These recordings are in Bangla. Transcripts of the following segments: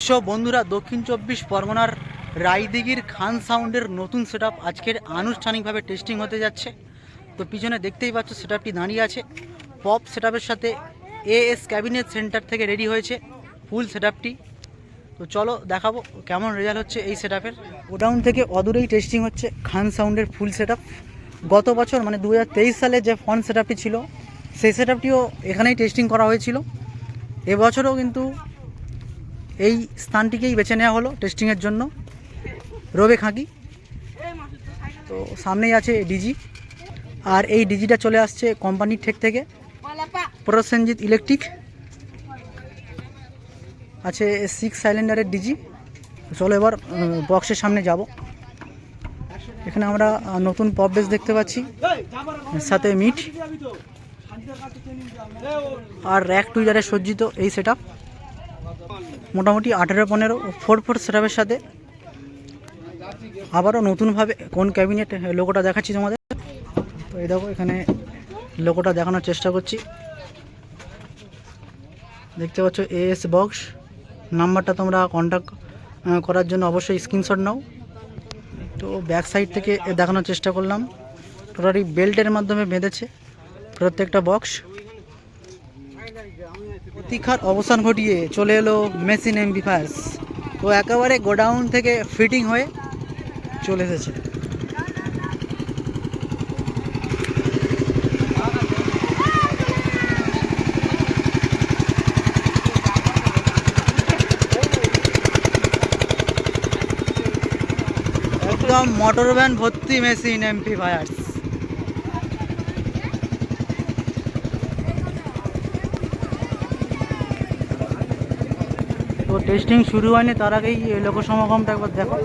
সো বন্ধুরা, দক্ষিণ চব্বিশ পরগনার রায়দিঘির খান সাউন্ডের নতুন সেট আজকের আনুষ্ঠানিকভাবে টেস্টিং হতে যাচ্ছে। তো পিছনে দেখতেই পাচ্ছ সেট দাঁড়িয়ে আছে। পপ সেট সাথে এএস ক্যাবিনেট সেন্টার থেকে রেডি হয়েছে ফুল সেট তো চলো দেখাবো কেমন রেজাল্ট হচ্ছে এই সেট আপের গোডাউন থেকে অদূরেই টেস্টিং হচ্ছে খান সাউন্ডের ফুল সেট গত বছর মানে দু হাজার তেইশ সালে যে ফোন সেট ছিল, সেই সেট এখানেই টেস্টিং করা হয়েছিল। এবছরও কিন্তু এই স্থানটিকেই বেছে নেওয়া হলো টেস্টিংয়ের জন্য। রবে খাঁকি। তো সামনেই আছে ডিজি। আর এই ডিজিটা চলে আসছে কোম্পানির ঠেক থেকে। প্রসেনজিৎ ইলেকট্রিক। আছে সিক্স সাইলেন্ডারের ডিজি। চলো এবার বক্সের সামনে যাব। এখানে আমরা নতুন পপ বেস দেখতে পাচ্ছি। সাথে মিট। আর র্যাক টুইজারে সজ্জিত এই সেট মোটামুটি আঠেরো, পনেরো ফোর ফোর সেটআপের সাথে। আবারও নতুনভাবে কোন ক্যাবিনেট লোগোটা দেখাচ্ছি তোমাদের? তো এই দেখো, এখানে লোগোটা দেখানোর চেষ্টা করছি। দেখতে পাচ্ছ এএস বক্স নাম্বারটা তোমরা কন্ট্যাক্ট করার জন্য অবশ্যই স্ক্রিনশট নাও। তো ব্যাক সাইড থেকে দেখানোর চেষ্টা করলাম। টোটালি বেল্টের মাধ্যমে বেঁধেছে প্রত্যেকটা বক্স প্রতীক্ষার অবসান ঘটিয়ে চলে এলো মেশিন এমবিফায়ার্স তো একেবারে গোডাউন থেকে ফিটিং হয়ে চলে এসেছে। একদম মোটর ভ্যান ভর্তি মেশিন এমপিফায়ার্স তো টেস্টিং শুরু হয়নি, তার আগেই লোক সমাগমটা একবার দেখো।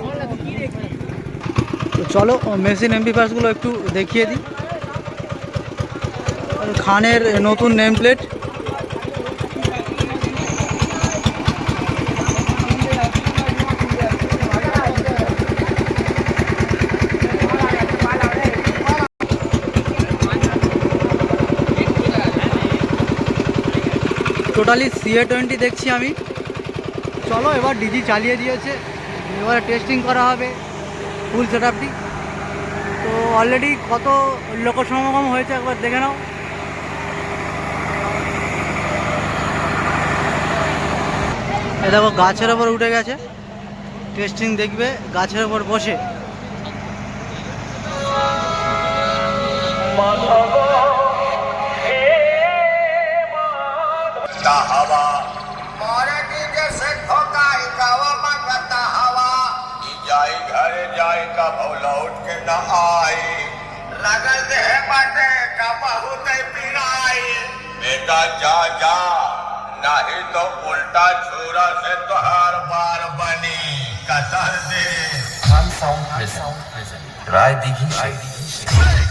তো চলো মেশিন এমপি পাসগুলো একটু দেখিয়ে দিই। খানের নতুন name plate totally CA twenty দেখছি আমি। চলো এবার ডিজি চালিয়ে দিয়েছে। এবারে টেস্টিং করা হবে ফুল সেট তো অলরেডি কত লোক সমাগম হয়েছে একবার দেখে নাও। এ দেখো গাছের ওপর উঠে গেছে। টেস্টিং দেখবে গাছের ওপর বসে। हवा का भौला उठ के न आई। लगल दे बाटे का बहुत पिराई। बेटा जा जा नहीं तो उल्टा छोरा से हर बार बनी। कसर दे। Sun Sound राय রায়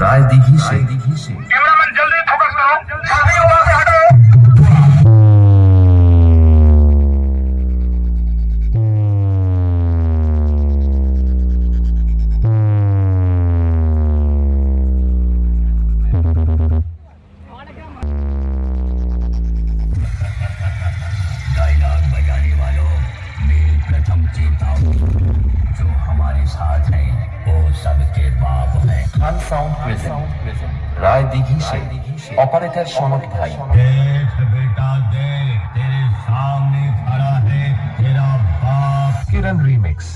राय दिघी से कैमरामैन जल्दी फोकस करो साथ हैं वो सबके बाप हैं খান সাউন্ড প্রেজেন্ট রায় দিঘি সে অপারেটর সনক ভাই দেখ বেটা बाप किरण रीमिक्स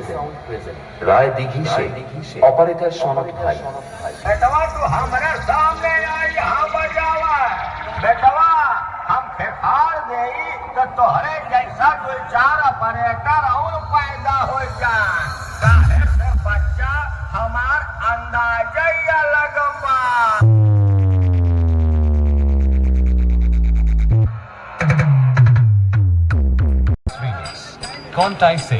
प्रेजेंट राय दिघी से ऑपरेटर सोनक भाई। बेटवा तू हमारे सामने आई यहाँ पर जावा। बेटवा हम फेफार गई तो तोहरे जैसा दो चार ऑपरेटर और पैदा हो जाए। से बच्चा हमार अंदाज अलग बा। टाइप से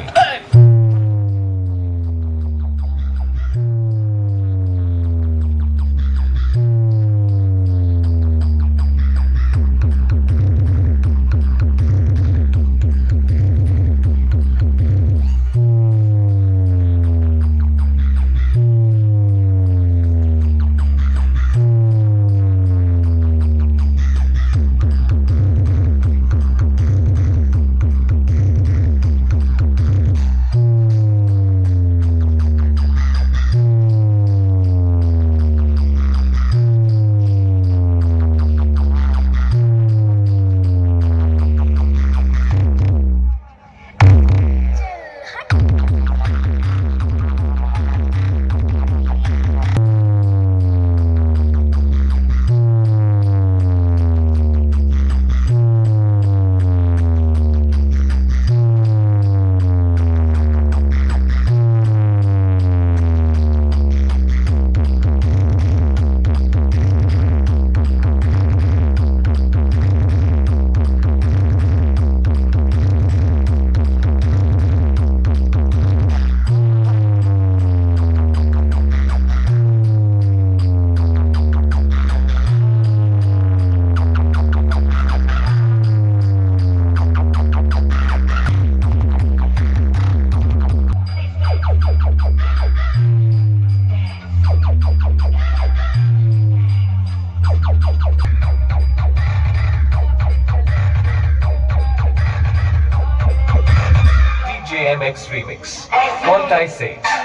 Remix Remix. What I say.